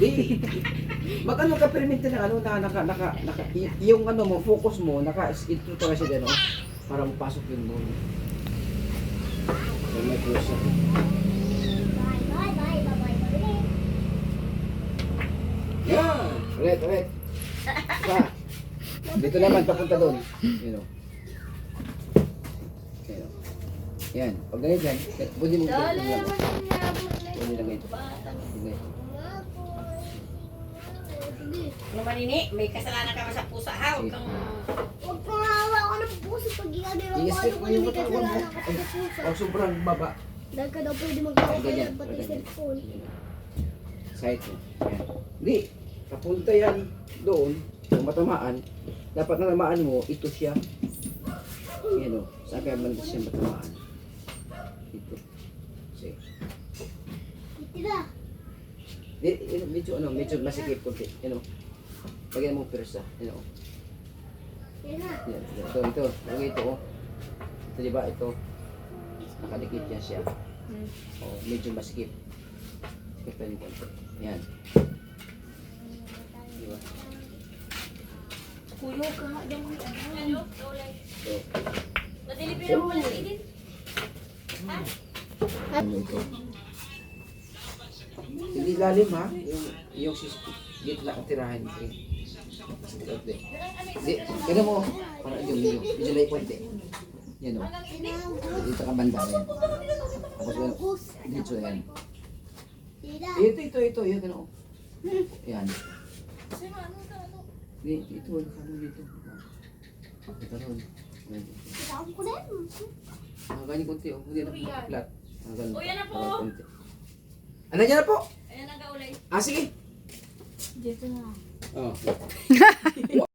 Di, magano ka permit na ano na naka, naka, naka, y- yung ano mo, focus mo, naka, ito talaga siya gano'n, para mapasok yung doon. So, may puso. Bye, bye, bye, bye, bye, bye. Yan! Ulit, ulit. Pa. Dito naman, papunta doon. You know. Yan. Yan. Pag ganito yan, pwede mo Dali ganito lang. naman yung nabot na Pwede lang Sige. Sige. Ano manini, may kasalanan ka ba sa pusa ha? Huwag kang... Huwag kang hawa ko ng puso pag ginagawa ko ano kung yung may kasalanan ka sa puso. Pag sobrang baba, Dahil ka daw pwede ng pati cellphone. side mo. Yan. Hindi. Papunta yan doon. Kung matamaan, dapat na tamaan mo, ito siya. Yan o. Saan kaya man siya matamaan? Ito. Sige. Tira. Medyo ano, medyo masikip konti. Yan o. Lagyan mo persa. Yan o. Yan na. Yan. Ito, ito. Lagay ito o. Ito diba, ito. Nakadikit yan siya. O, medyo masikip. Sikip pa rin konti. Yan. Diba? Kuyo ka nga daw. Ano? So, Madilipin mo wala din. ano ito? Hindi lalim ha. Yung, yung sis, gitla ang tirahan. Konti. Di, kaya mo, parang yung medyo, medyo lay konti. Yan o. Dito ka banda yan. Tapos yan, dito yan. Ito, ito, ito, yan, ano. Yan. Di, ito, ano dito. Ito ron. Ko. Ah, ganyan konti, oh. Hindi na flat. Ah, ganun. O, yan na po. Ano yan na po? Ayan ang kaulay. Ah, sige. Dito na. Oh.